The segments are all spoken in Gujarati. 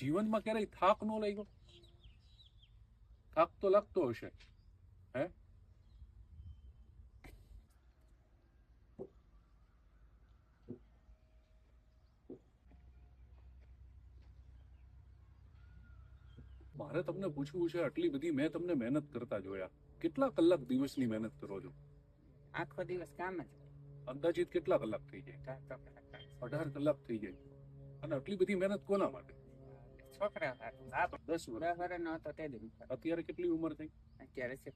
જીવનમાં ક્યારેય થાક ન લાગ્યો? થાક તો લાગતો હશે. હે? મારે તમને પૂછવું છે આટલી બધી મેં તમને મહેનત કરતા જોયા. કેટલા કલાક દિવસની મહેનત કરો છો? આખો દિવસ કામ જ. અંદાજિત કેટલા કલાક થઈ જાય. અઢાર કલાક. થઈ જાય. અને આટલી બધી મહેનત કોના માટે? છોકરા હતા. આ દસ વર્ષ દસ ન હતો તે અત્યારે કેટલી ઉંમર થઈ? અત્યારે છે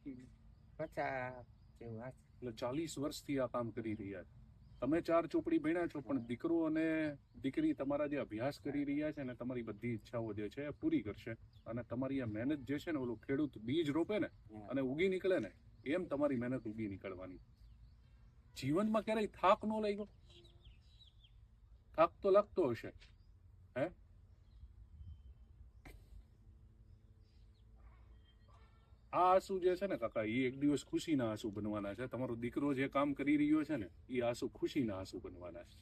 પચાસ જેવું. એટલે ચાલીસ વર્ષથી આ કામ કરી રહ્યા છે. તમે ચાર ચોપડી ભણ્યા છો પણ દીકરો અને દીકરી તમારા જે અભ્યાસ કરી રહ્યા છે ને તમારી બધી ઈચ્છાઓ જે છે એ પૂરી કરશે. અને તમારી આ મહેનત જે છે ને ઓલું ખેડૂત બીજ રોપે ને અને ઉગી નીકળે ને એમ તમારી મહેનત ઉગી નીકળવાની. જીવનમાં ક્યારેય થાક ન લાગ્યો? થાક તો લાગતો હશે. હે? આ આંસુ જે છે ને કાકા એ એક દિવસ ખુશીના આંસુ બનવાના છે. તમારો દીકરો જે કામ કરી રહ્યો છે ને એ આંસુ ખુશીના આંસુ બનવાના છે.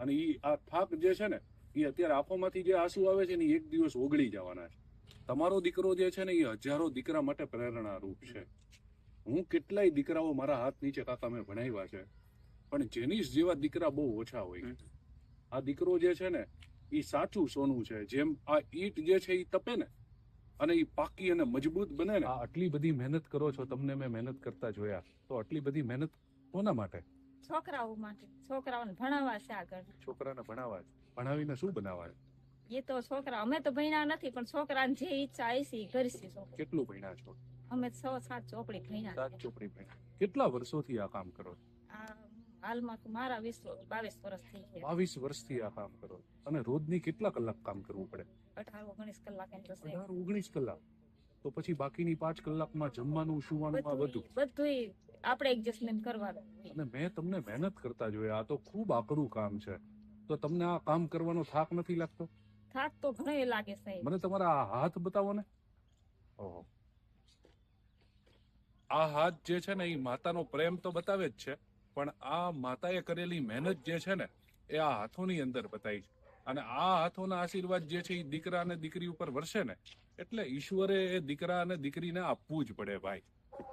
અને એ આ થાક જે છે ને એ અત્યારે આંખોમાંથી જે આંસુ આવે છે ને એક દિવસ ઓગળી જવાના છે. તમારો દીકરો જે છે ને એ હજારો દીકરા માટે પ્રેરણા રૂપ છે. હું કેટલાય દીકરાઓ મારા હાથ નીચે કાકા મેં ભણાવ્યા છે, પણ જેનીસ જેવા દીકરા બહુ ઓછા હોય. આ દીકરો જે છે ને એ સાચું સોનું છે. જેમ આ ઈટ જે છે એ તપે ને અને એ પાકી અને મજબૂત બને ને. આટલી બધી મહેનત કરો છો તમને મેં મહેનત કરતા જોયા. તો આટલી બધી મહેનત કોના માટે? છોકરાઓ માટે. છોકરાઓને ભણાવવા છે આગળ. છોકરાને ભણાવવા છે. ભણાવીને શું બનાવવા છે? એ તો છોકરા અમે તો ભણ્યા નથી પણ છોકરાને જે ઈચ્છા આવી છે એ કરશે કેટલું ભણ્યા છો? અમે છ સાત ચોપડી ભણ્યા સાત ચોપડી ભણ્યા. કેટલા વર્ષોથી આ કામ કરો છો? હાલમાં તો મારા વીસ બાવીસ વર્ષ થઈ બાવીસ વર્ષથી આ કામ કરો અને રોજની કેટલા કલાક કામ કરવું પડે? અઢાર ઓગણીસ કલાક એમ તો અઢાર ઓગણીસ કલાક? તો પછી બાકીની પાંચ કલાકમાં જમવાનું સુવાનું આ બધું? બધું આપણે એડજસ્ટમેન્ટ કરવાનું અને મેં તમને મહેનત કરતા જોયા આ તો ખૂબ આકરું કામ છે. તો તમને આ કામ કરવાનો થાક નથી લાગતો? થાક તો ઘણો લાગે સાહેબ મને તમારા આ હાથ બતાવો ને. ઓહો. આ હાથ જે છે ને એ માતાનો પ્રેમ તો બતાવે જ છે પણ આ માતાએ કરેલી મહેનત જે છે ને એ આ હાથોની અંદર બતાવી છે. અને આ હાથોના આશીર્વાદ જે છે એ દીકરા અને દીકરી ઉપર વરસે ને, એટલે ઈશ્વરે એ દીકરા અને દીકરીને આપવું જ પડે ભાઈ.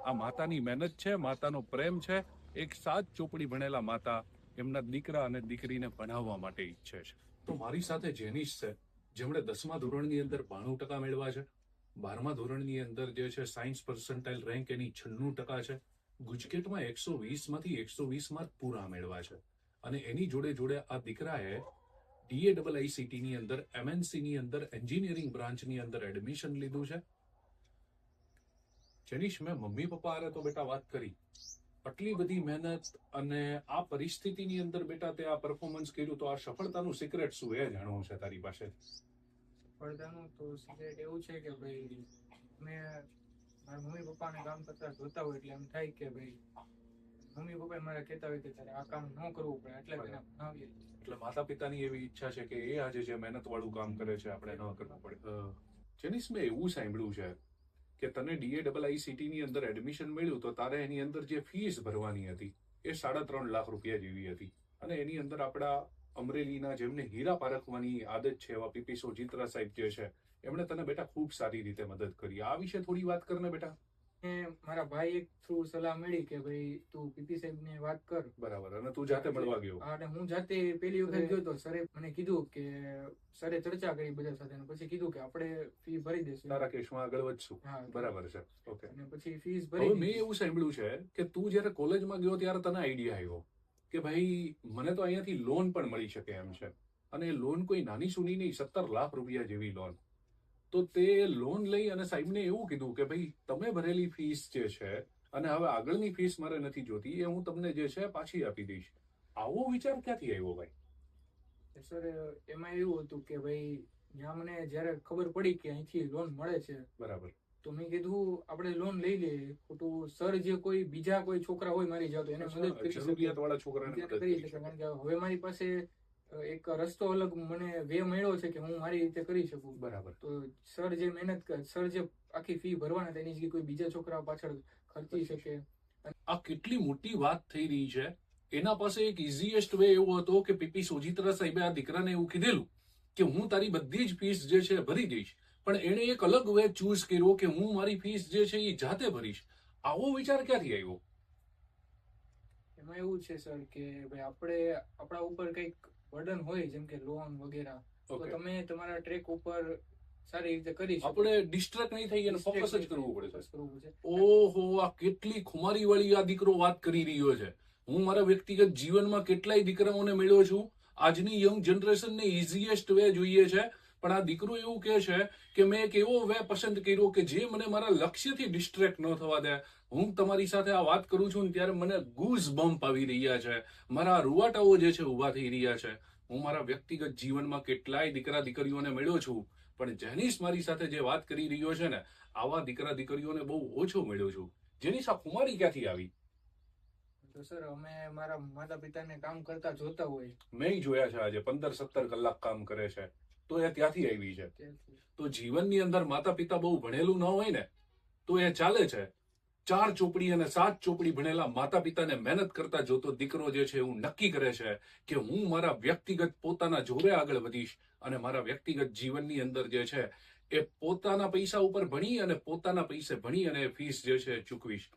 આ માતાની મહેનત છે, માતાનો પ્રેમ છે, એક સાત ચોપડી ભણેલા માતા એમના દીકરા અને દીકરીને ભણાવવા માટે ઈચ્છે છે. તો મારી સાથે જેનિશ છે, જેમણે દસમા ધોરણની અંદર બાણું ટકા મેળવ્યા છે. બારમા ધોરણની અંદર જે છે સાયન્સ પર્સન્ટાઇલ રેન્ક એની છન્નું ટકા છે. ગુજકેટમાં એકસો વીસમાંથી એકસો વીસ માર્ક પૂરા મેળવ્યા છે. અને એની જોડે જોડે આ દીકરાએ ડીએ ડબલ આઈસીટી ની અંદર એમએનસી ની અંદર એન્જિનિયરિંગ બ્રાન્ચની અંદર એડમિશન લીધું છે. જનીશ મેં મમ્મી પપ્પા આરે તો બેટા વાત કરી. આટલી બધી મહેનત અને આ પરિસ્થિતિની અંદર બેટા તે આ પરફોર્મન્સ કર્યું તો આ સફળતાનું સિક્રેટ શું એ જાણવું છે તારી પાસે? સફળતાનું તો સિક્રેટ એવું છે કે ભાઈ, મેં મારા મમ્મી પપ્પાને કામ કરતા જોતા હોય એટલે એમ થાય કે ભાઈ મમ્મી પપ્પા મારા કહેતા હોય કે તારે આ કામ ન કરવું પડે એટલે એને ભણાવીએ એટલે માતા પિતાની એવી ઈચ્છા છે કે એ આજે જે મહેનત વાળું કામ કરે છે આપણે ન કરવું પડે. જેનિસ મેં એવું સાંભળ્યું છે કે તને ડીએ ડબલ આઈસીટી ની અંદર એડમિશન મળ્યું તો તારે એની અંદર જે ફીસ ભરવાની હતી એ સાડા ત્રણ લાખ રૂપિયા જેવી હતી. અને એની અંદર આપણા અમરેલીના જેમને હીરા પારખવાની આદત છે એવા પીપી સોજિત્રા સાહેબ જે છે એમણે તને બેટા ખૂબ સારી રીતે મદદ કરી. આ વિશે થોડી વાત કરને બેટા. મારા ભાઈ એક થ્રુ સલાહ મળી કે ભાઈ તું પીપી સાહેબ ને વાત કર. બરાબર અને તું જાતે મળવા ગયો. અને હું જાતે પેલી વખત ગયો તો સરે મને કીધું કે સરે ચર્ચા કરી બધા સાથે પછી કીધું કે આપણે ફી ભરી દેશું. તારા કેસમાં આગળ વધશું. હા બરાબર છે. ઓકે. અને પછી ફીસ ભરી મેં એવું સાંભળ્યું છે કે તું જયારે કોલેજમાં ગયો ત્યારે તને આઈડિયા આવ્યો કે ભાઈ મને તો અહીંયાથી લોન પણ મળી શકે એમ છે. અને લોન કોઈ નાની સુની નહીં સત્તર લાખ રૂપિયા જેવી લોન તો તે લોન લઈ અને સાહેબને એવું કીધું કે ભાઈ તમે ભરેલી ફીસ જે છે અને હવે આગળની ફીસ મારે નથી જોતી એ હું તમને જે છે પાછી આપી દઈશ. આવો વિચાર ક્યાંથી આવ્યો ભાઈ? સર એમાં એવું હતું કે ભાઈ ત્યાં મને જ્યારે ખબર પડી કે અહીંથી લોન મળે છે બરાબર. તો મેં કીધું આપણે લોન લઈ લઈએ. ખોટું સર જે કોઈ બીજા કોઈ છોકરા હોય મારી જાતો એને મદદ કરી શકે. વાળા છોકરાને કરી શકે. કારણ કે હવે મારી પાસે એક રસ્તો અલગ મને વે મળ્યો છે કે હું મારી રીતે કરી શકું. બરાબર. તો સર જે મહેનત કર સર જે આખી ફી ભરવાના તેની જગ્યાએ કોઈ બીજા છોકરા પાછળ ખર્ચી શકે. આ કેટલી મોટી વાત થઈ રહી છે. એના પાસે એક ઇઝીએસ્ટ વે એવો હતો કે પીપી સોજિત્રા સાહેબે આ દીકરાને એવું કીધેલું કે હું તારી બધી જ ફીસ જે છે ભરી દઈશ. પણ એણે એક અલગ વે ચૂઝ કર્યો કે હું મારી ફીસ જે છે એ જાતે ભરીશ. આવો વિચાર ક્યાંથી આવ્યો? એમાં એવું છે સર કે ભાઈ આપણે આપણા ઉપર કંઈક બર્ડન હોય જેમ કે લોન વગેરે. તો તમે તમારા ટ્રેક ઉપર સારી રીતે કરી આપણે ડિસ્ટ્રેક્ટ નહીં થઈ અને ફોકસ જ કરવું પડે કરવું પડે છે. ઓહો આ કેટલી ખુમારી વાળી આ દીકરો વાત કરી રહ્યો છે. હું મારા વ્યક્તિગત જીવનમાં કેટલાય દીકરાઓને મળ્યો છું. આજની યંગ જનરેશનને ઇઝીએસ્ટ વે જોઈએ છે. પણ આ દીકરો એવું કહે છે કે મેં એક એવો વે પસંદ કર્યો કે જે મને મારા લક્ષ્યથી ડિસ્ટ્રેક્ટ ન થવા દે. હું તમારી સાથે આ વાત કરું છું ને ત્યારે મને ગુઝ બમ્પ આવી રહ્યા છે. મારા રૂવાટાઓ જે છે ઊભા થઈ રહ્યા છે. હું મારા વ્યક્તિગત જીવનમાં કેટલાય દીકરા દીકરીઓને મળ્યો છું. પણ જેનિસ મારી સાથે જે વાત કરી રહ્યો છે ને આવા દીકરા દીકરીઓને બહુ ઓછો મળ્યો છું. જેની આ કુમારી ક્યાંથી આવી? તો સર અમે મારા માતા પિતાને કામ કરતા જોતા હોય મેં જોયા છે આજે પંદર સત્તર કલાક કામ કરે છે. તો એ ત્યાંથી આવી છે. તો જીવનની અંદર માતા પિતા બહુ ભણેલું ન હોય ને તો એ ચાલે છે. ચાર ચોપડી અને સાત ચોપડી ભણેલા માતા પિતાને મહેનત કરતા જોતો દીકરો જે છે એવું નક્કી કરે છે કે હું મારા વ્યક્તિગત પોતાના જોરે આગળ વધીશ અને મારા વ્યક્તિગત જીવનની અંદર જે છે એ પોતાના પૈસા ઉપર ભણી અને પોતાના પૈસે ભણી અને ફીસ જે છે ચૂકવીશ.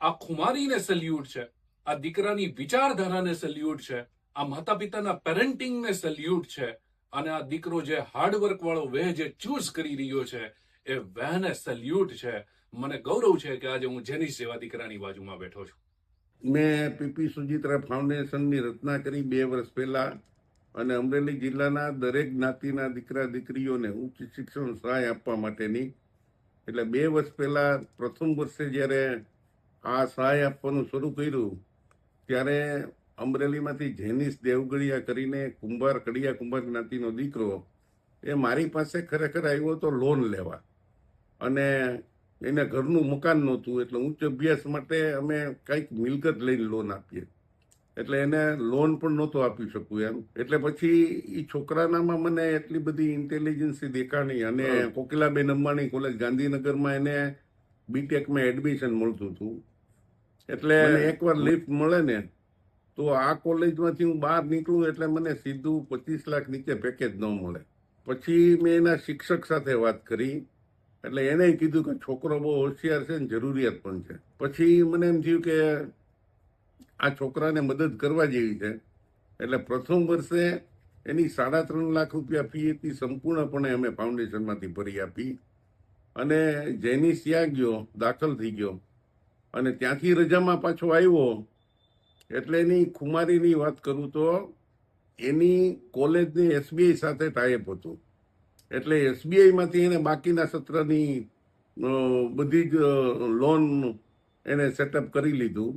આ ખુમારીને સલ્યુટ છે, આ દીકરાની વિચારધારાને સલ્યુટ છે, આ માતા પિતાના પેરેન્ટિંગને સલ્યુટ છે અને આ દીકરો જે હાર્ડવર્ક વાળો વે જે ચૂઝ કરી રહ્યો છે એ વહેને સલ્યુટ છે. મને ગૌરવ છે કે આજે હું જેની સેવા દીકરાની બાજુમાં બેઠો છું. મેં પીપી સુજિત્રા ફાઉન્ડેશનની રચના કરી બે વર્ષ પહેલા અને અમરેલી જિલ્લાના દરેક જ્ઞાતિના દીકરા દીકરીઓને ઉચ્ચ શિક્ષણ સહાય આપવા માટેની, એટલે બે વર્ષ પહેલા પ્રથમ વર્ષે જ્યારે આ સહાય આપવાનું શરૂ કર્યું, ત્યારે અમરેલીમાંથી જેનિસ દેવગડિયા કરીને કુંભાર, કડિયા કુંભાર જ્ઞાતિનો દીકરો, એ મારી પાસે ખરેખર આવ્યો હતો લોન લેવા. અને એને ઘરનું મકાન નહોતું એટલે ઉચ્ચ અભ્યાસ માટે અમે કંઈક મિલકત લઈને લોન આપીએ. એટલે એને લોન પણ નહોતો આપી શકું એમ. એટલે પછી એ છોકરાનામાં મને એટલી બધી ઇન્ટેલિજન્સી દેખાણી અને કોકિલાબેન અંબાણી કોલેજ ગાંધીનગરમાં એને બીટેકમાં એડમિશન મળતું હતું. એટલે એકવાર લિફ્ટ મળે ને તો આ કોલેજમાંથી હું બહાર નીકળું એટલે મને સીધું પચીસ લાખ નીચે પેકેજ ન મળે. પછી મેં એના શિક્ષક સાથે વાત કરી. એટલે એને કીધું કે છોકરો બહુ હોશિયાર છે ને જરૂરિયાત પણ છે. પછી મને એમ થયું કે આ છોકરાને મદદ કરવા જેવી છે. એટલે પ્રથમ વર્ષે એની સાડા ત્રણ લાખ રૂપિયા ફી હતી સંપૂર્ણપણે અમે ફાઉન્ડેશનમાંથી ભરી આપી. અને જેનિસ ત્યાં ગયો, દાખલ થઈ ગયો. અને ત્યાંથી રજામાં પાછો આવ્યો. એટલે એની ખુમારીની વાત કરું તો એની કોલેજની એસબીઆઈ સાથે ટાઈપ હતું. એટલે એસબીઆઈમાંથી એને બાકીના સત્રની બધી જ લોન એને સેટઅપ કરી લીધું.